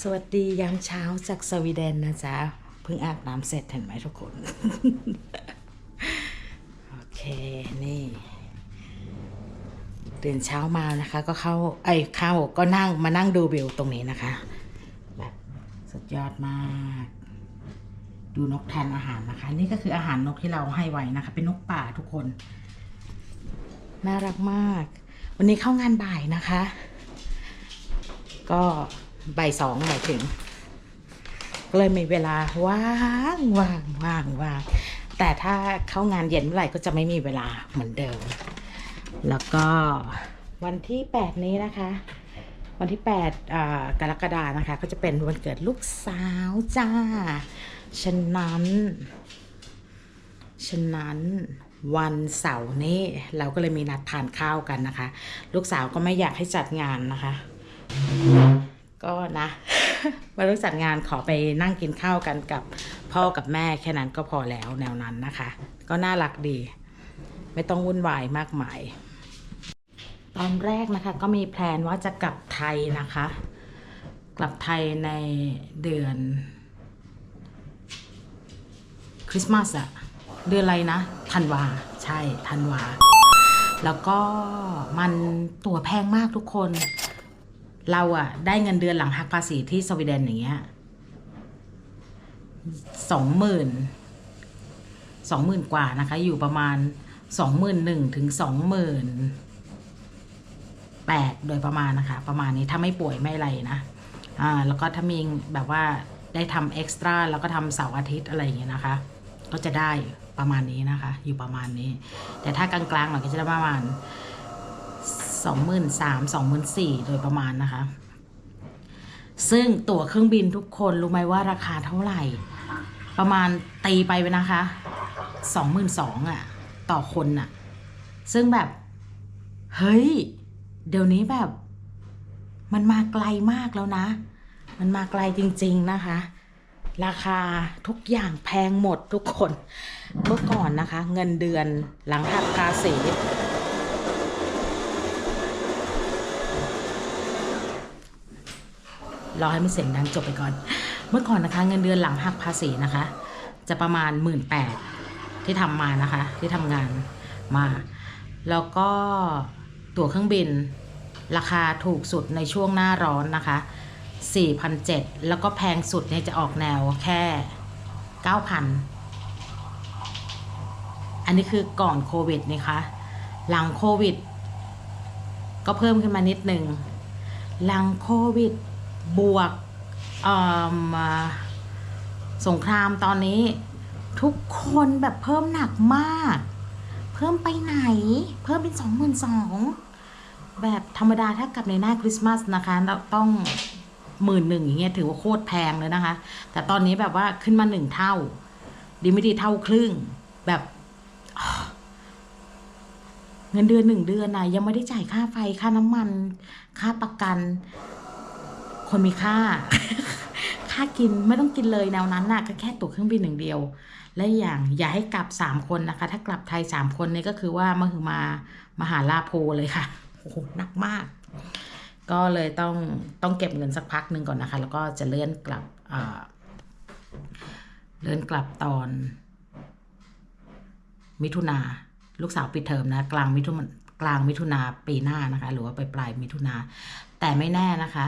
สวัสดียามเช้าจากสวีเดนนะจ๊ะ เพิ่งอาบน้ำเสร็จเห็นไหมทุกคน โอเค นี่ตื่นเช้ามานะคะ ก็เข้าไอ้เข้าก็นั่งมานั่งดูวิวตรงนี้นะคะ แบบสุดยอดมาก ดูนกทานอาหารนะคะ นี่ก็คืออาหารนกที่เราให้ไว้นะคะ เป็นนกป่าทุกคน น่ารักมาก วันนี้เข้างานบ่ายนะคะ ก็ บ่ายสองหมายถึง ก็เลยมีเวลาว่างว่างว่างว่างแต่ถ้าเข้างานเย็นเมื่อไหร่ก็จะไม่มีเวลาเหมือนเดิม แล้วก็วันที่ 8 นี้นะคะ วันที่8อ่ากรกฎานะคะ ก็จะเป็นวันเกิดลูกสาวจ้า ฉะนั้น ฉะนั้นวันเสาร์นี้เราก็เลยมีนัดทานข้าวกันนะคะ ลูกสาวก็ไม่อยากให้จัดงานนะคะ ก็นะวันรู้จัดงานขอไปนั่งกินข้าวกันกับพ่อกับแม่แค่นั้นก็พอแล้วแนวนั้นนะคะ ก็น่ารักดี ไม่ต้องวุ่นวายมากมาย ตอนแรกนะคะ ก็มีแพลนว่าจะกลับไทยนะคะ กลับไทยในเดือนคริสต์มาสอะเดือนอะไรนะธันวาใช่ธันวา แล้วก็มันตั๋วแพงมากทุกคน เราอะได้เงินเดือนหลังหักภาษีที่สวีเดนอย่างเงี้ยสองหมื่นสองหมื่นกว่านะคะ อยู่ประมาณสองหมื่นหนึ่งถึงสองหมื่นแปดโดยประมาณนะคะ ประมาณนี้ถ้าไม่ป่วยไม่อะไรนะอ่าแล้วก็ถ้ามีแบบว่าได้ทำเอ็กซ์ตร้าแล้วก็ทำเสาร์อาทิตย์อะไรอย่างเงี้ยนะคะ ก็จะได้ประมาณนี้นะคะ อยู่ประมาณนี้ แต่ถ้ากลางๆหน่อยก็จะได้ประมาณ สองหมื่นสามสองหมื่นสี่โดยประมาณนะคะ ซึ่งตั๋วเครื่องบินทุกคนรู้ไหมว่าราคาเท่าไหร่ ประมาณตีไปไปนะคะสองหมื่นสองอะ ต่อคนอะ ซึ่งแบบ เฮ้ย เดี๋ยวนี้แบบ มันมาไกลมากแล้วนะ มันมาไกลจริง ๆนะคะ ราคาทุกอย่างแพงหมดทุกคน เมื่อก่อนนะคะ เงินเดือนหลังหักภาษี รอให้มันเสียงดังจบไปก่อน เมื่อก่อนนะคะ เงินเดือนหลังหักภาษีนะคะ จะประมาณหมื่นแปดที่ทำมานะคะ ที่ทำงานมา แล้วก็ตั๋วเครื่องบิน ราคาถูกสุดในช่วงหน้าร้อนนะคะ4,700แล้วก็แพงสุดเนี่ยจะออกแนวแค่ 9,000 อันนี้คือก่อนโควิดนะคะ หลังโควิด ก็เพิ่มขึ้นมานิดนึง หลังโควิด บวกสงครามตอนนี้ ทุกคนแบบเพิ่มหนักมาก เพิ่มไปไหน เพิ่มเป็นสองหมื่นสองแบบธรรมดาถ้ากลับในหน้าคริสต์มาสนะคะเราต้องหมื่นหนึ่งอย่างเงี้ยถือว่าโคตรแพงเลยนะคะ แต่ตอนนี้แบบว่าขึ้นมาหนึ่งเท่า ดีไม่ดีเท่าครึ่ง แบบ เงินเดือนหนึ่งเดือนนะยังไม่ได้จ่ายค่าไฟค่าน้ำมัน ค่าประกัน คนมีค่า ค่ากินไม่ต้องกินเลยแนวนั้นน่ะก็แค่ตั๋วเครื่องบินหนึ่งเดียว และอย่างอย่าให้กลับสามคนนะคะ ถ้ากลับไทยสามคนนี่ก็คือว่ามาคือมามหาลาโพเลยค่ะโอ้โหหนักมาก ก็เลยต้องต้องเก็บเงินสักพักหนึ่งก่อนนะคะ แล้วก็จะเลื่อนกลับเลื่อนกลับตอน มิถุนาลูกสาวปิดเทอมนะ กลางมิถุนากลางมิถุนาปีหน้านะคะ หรือว่าไปปลายมิถุนาแต่ไม่แน่นะคะ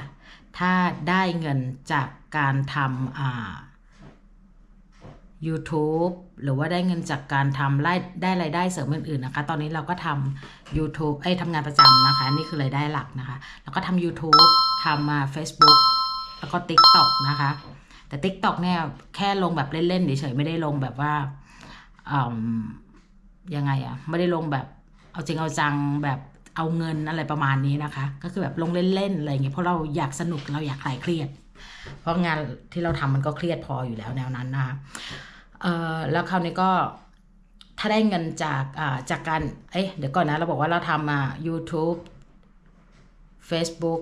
ถ้าได้เงินจากการทำอ่า YouTube หรือว่าได้เงินจากการทำรายได้รายได้เสริมอื่นๆนะคะ ตอนนี้เราก็ทำ YouTube เอ้ยทำงานประจำนะคะ นี่คือรายได้หลักนะคะ แล้วก็ทำ YouTube ทำมา Facebook แล้วก็ TikTok นะคะ แต่ TikTok เนี่ยแค่ลงแบบเล่นๆเฉยๆไม่ได้ลงแบบว่าอืมยังไงอะไม่ได้ลงแบบเอาจริงเอาจังแบบ เอาเงินอะไรประมาณนี้นะคะ ก็คือแบบลงเล่นๆอะไรอย่างเงี้ยเพราะเราอยากสนุกเราอยากคลายเครียด เพราะงานที่เราทำมันก็เครียดพออยู่แล้วแนวนั้นนะคะเอ่อแล้วคราวนี้ก็ถ้าได้เงินจากอ่าจากการเอ๊ะเดี๋ยวก่อนนะ เราบอกว่าเราทำมา YouTube Facebook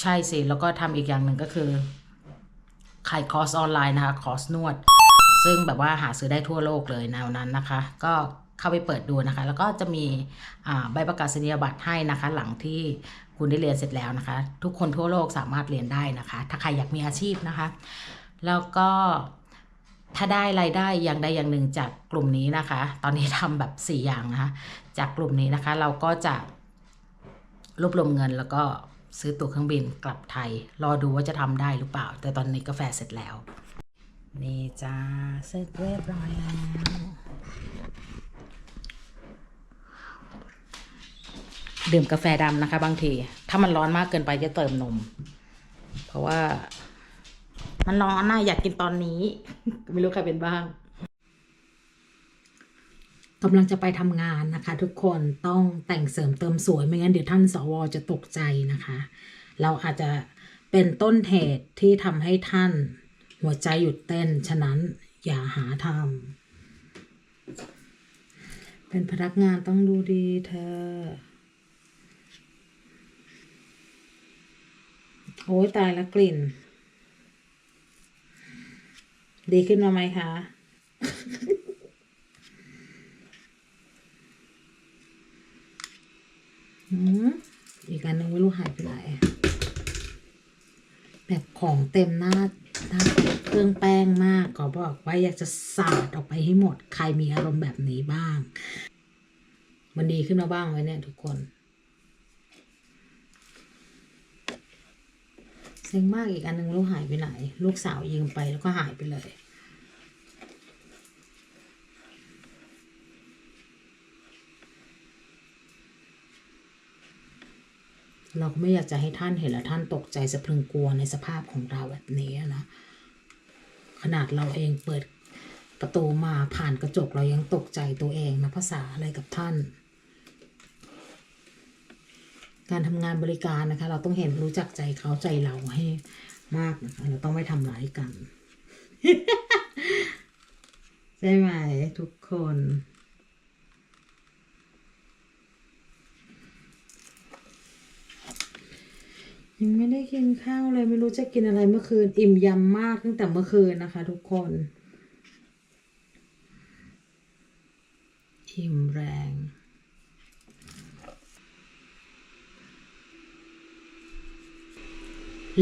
ใช่สิ แล้วก็ทำอีกอย่างหนึ่งก็คือขายคอร์สออนไลน์นะคะ คอร์สนวด ซึ่งแบบว่าหาซื้อได้ทั่วโลกเลยแนวนั้นนะคะ ก็ เข้าไปเปิดดูนะคะ แล้วก็จะมีใบประกาศนียบัตรให้นะคะ หลังที่คุณได้เรียนเสร็จแล้วนะคะ ทุกคนทั่วโลกสามารถเรียนได้นะคะ ถ้าใครอยากมีอาชีพนะคะ แล้วก็ถ้าได้รายได้อย่างใดอย่างหนึ่งจากกลุ่มนี้นะคะ ตอนนี้ทำแบบ 4 อย่างนะคะจากกลุ่มนี้นะคะ เราก็จะรวบรวมเงินแล้วก็ซื้อตั๋วเครื่องบินกลับไทย รอดูว่าจะทำได้หรือเปล่า แต่ตอนนี้กาแฟเสร็จแล้ว นี่จ้าเสร็จเรียบร้อยแล้ว ดื่มกาแฟดำนะคะ บางที ถ้ามันร้อนมากเกินไปจะเติมนม เพราะว่า มันร้อนน่ะอยากกินตอนนี้ ไม่รู้ใครเป็นบ้างกำลังจะไปทำงานนะคะ ทุกคนต้องแต่งเสริมเติมสวยไม่งั้นเดี๋ยวท่านสวจะตกใจนะคะ เราอาจจะเป็นต้นเหตุที่ทำให้ท่านหัวใจหยุดเต้น ฉะนั้นอย่าหาทำเป็นพนักงานต้องดูดีเธอ โอ้ยตายล้วกลิ่น ดีขึ้นมาไหมคะ อีกอันหนึงไม่รู้หายไปไหน แบบของเต็มหน้าหน้าเครื่องแป้งมากขอบอกว่าอยากจะสาดออกไปให้หมด ใครมีอารมณ์แบบนี้บ้าง มันดีขึ้นมาบ้างไหมเนี่ยทุกคน เซ็งมากอีกอันหนึงไม่รู้หายไปไหน ลูกสาวยืมไปแล้วก็หายไปเลย เราก็ไม่อยากจะให้ท่านเห็นแล้วท่านตกใจสะพรึงกลัวในสภาพของเราแบบนี้นะขนาดเราเองเปิดประตูมาผ่านกระจกเรายังตกใจตัวเองนะภาษาอะไรกับท่าน การทำงานบริการนะคะ เราต้องเห็นรู้จักใจเขาใจเราให้มากนะคะ เราต้องไม่ทำร้ายกัน ใช่ไหมทุกคน ยังไม่ได้กินข้าวเลยไม่รู้จะกินอะไรเมื่อคืน อิ่มยำมากตั้งแต่เมื่อคืนนะคะ ทุกคนอิ่มแรง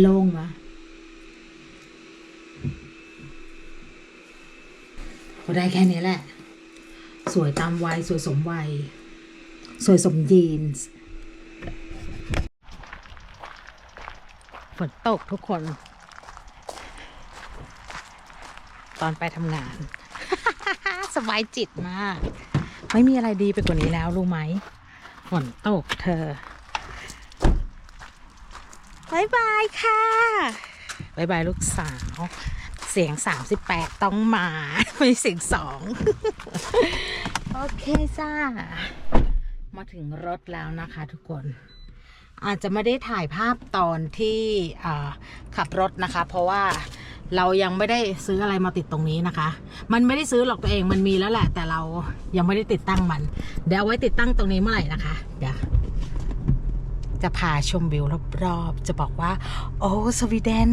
โล่งมะก็ได้แค่นี้แหละ สวยตามวัย สวยสมวัย สวยสมยีนส์ฝนตกทุกคน ตอนไปทำงาน สบายจิตมาก ไม่มีอะไรดีไปกว่านี้แล้ว รู้ไหม ฝนตกเธอายบายค่ะบายบายลูกสาว เสียง 38 ต้องมาไม่เสียงสองโอเคจ้า มาถึงรถแล้วนะคะทุกคน อาจจะไม่ได้ถ่ายภาพตอนที่อ่าขับรถนะคะ เพราะว่าเรายังไม่ได้ซื้ออะไรมาติดตรงนี้นะคะ มันไม่ได้ซื้อหรอกตัวเองมันมีแล้วแหละ แต่เรายังไม่ได้ติดตั้งมัน เดี๋ยวเอาไว้ติดตั้งตรงนี้เมื่อไหร่นะคะ เดี๋ยว จะพาชมวิวรอบๆ จะบอกว่า โอ้สวีเดน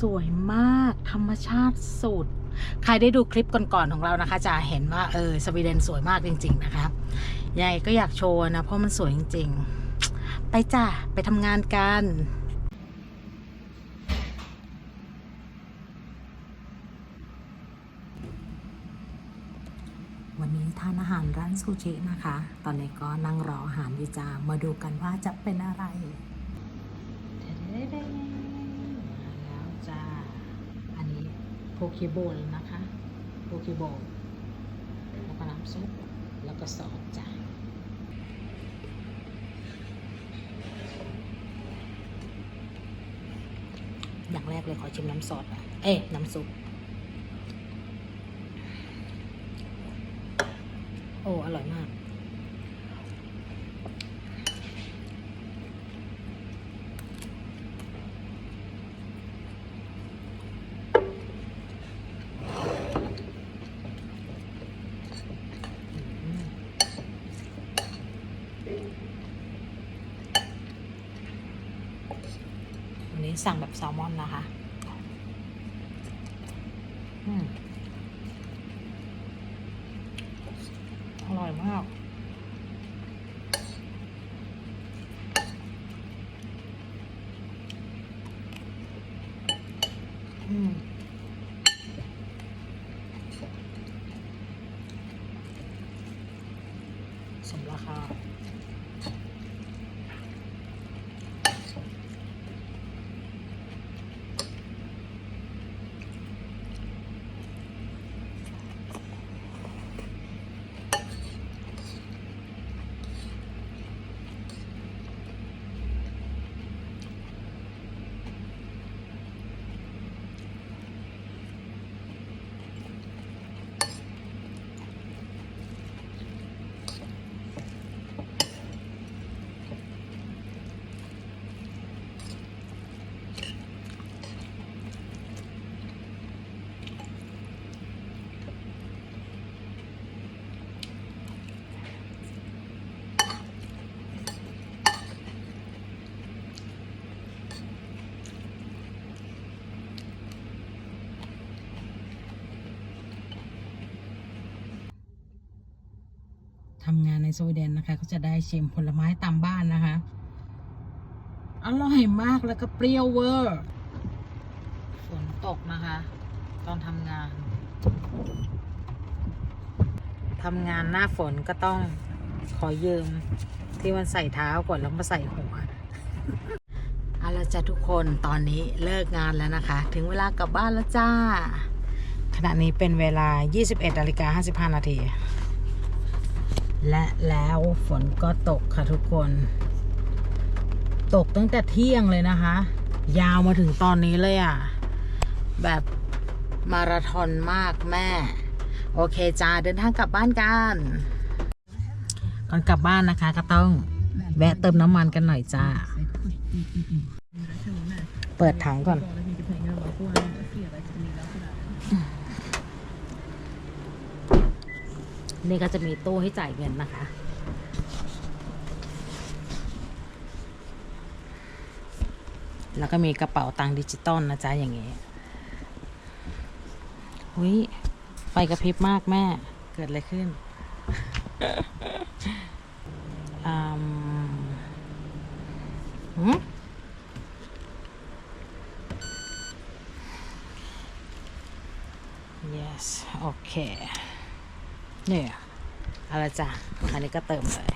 สวยมากธรรมชาติสุด ใครได้ดูคลิปก่อนๆของเรานะคะ จะเห็นว่าเออสวีเดนสวยมากจริง ๆ นะคะยังไงก็อยากโชว์นะ เพราะมันสวยจริง ๆ ไปจ้ะ ไปทำงานกัน วันนี้ ทานอาหารร้านซูชินะคะ ตอนนี้ก็นั่งรออาหารอยู่จ้ามาดูกันว่าจะเป็นอะไรมาแล้วจ้า อันนี้โพเคโบลนะคะโพเคโบลแล้วก็น้ำซุปแล้วก็ซอสจ้าอย่างแรกเลยขอชิมน้ำซอสอะเอ๊ะน้ำซุป อ้อร่อยมาก วันนี้สั่งแบบแซลมอนนะคะ อืม อร่อย มาก อืมสมราคา ทำงานในสวีเดนนะคะ ก็จะได้ชิมผลไม้ตามบ้านนะคะ อร่อยมากแล้วก็เปรี้ยวเวอร์ฝนตกนะคะ ตอนทำงานทำงานหน้าฝนก็ต้องขอยืมที่มันใส่เท้าก่อนแล้วมาใส่หัวเอาละจ้ะทุกคนตอนนี้เลิกงานแล้วนะคะ ถึงเวลากลับบ้านแล้วจ้า ขณะนี้เป็นเวลา 21นาฬิกา55นาที และแล้วฝนก็ตกค่ะทุกคน ตกตั้งแต่เที่ยงเลยนะคะ ยาวมาถึงตอนนี้เลยอะ แบบมาราธอนมากแม่ โอเคจ้าเดินทางกลับบ้านกัน ก่อนกลับบ้านนะคะ ก็ต้องแวะเติมน้ำมันกันหน่อยจ้า เปิดถังก่อน นี่ก็จะมีตู้ให้จ่ายเงินนะคะ แล้วก็มีกระเป๋าตังค์ดิจิตอลนะจ๊ะ อย่างงี้หุยไฟกระพริบมากแม่ เกิดอะไรขึ้น อืมหืม yes โอเค เนี่ยเอาละจ้ะอันนี้ก็เติมเลย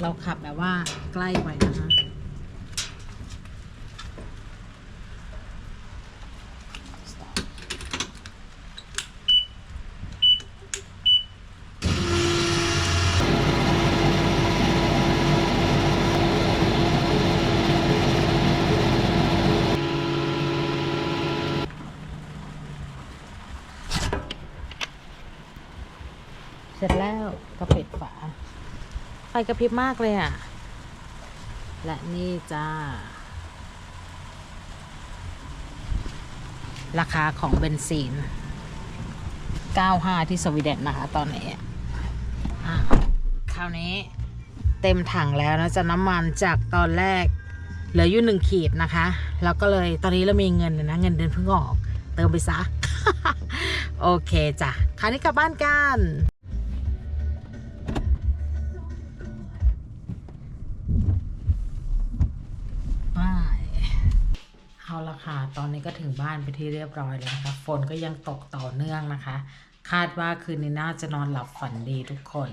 เราขับแบบว่าใกล้ไปนะคะ เสร็จแล้วก็ปิดฝา ไฟ กระพริบมากเลยอะ และนี่จ้า ราคาของเบนซิน 95 ที่สวีเดนนะคะ ตอนนี้คราวนี้เต็มถังแล้วนะจะน้ำมันจากตอนแรกเหลืออยู่หนึ่งขีดนะคะ แล้วก็เลยตอนนี้เรามีเงินนะ เงินเดือนเพิ่งออก เติมไปซะ โอเคจ้ะ คราวนี้กลับบ้านกัน ละค่ะ ตอนนี้ก็ถึงบ้านไปที่เรียบร้อยแล้วนะคะ ฝนก็ยังตกต่อเนื่องนะคะ คาดว่าคืนนี้น่าจะนอนหลับฝันดีทุกคน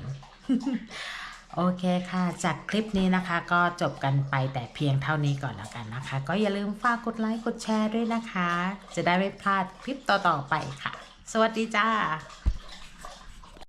โอเคค่ะ จากคลิปนี้นะคะ ก็จบกันไปแต่เพียงเท่านี้ก่อนแล้วกันนะคะ ก็อย่าลืมฝากกดไลค์กดแชร์ด้วยนะคะ จะได้ไม่พลาดคลิปต่อๆไปค่ะ สวัสดีจ้า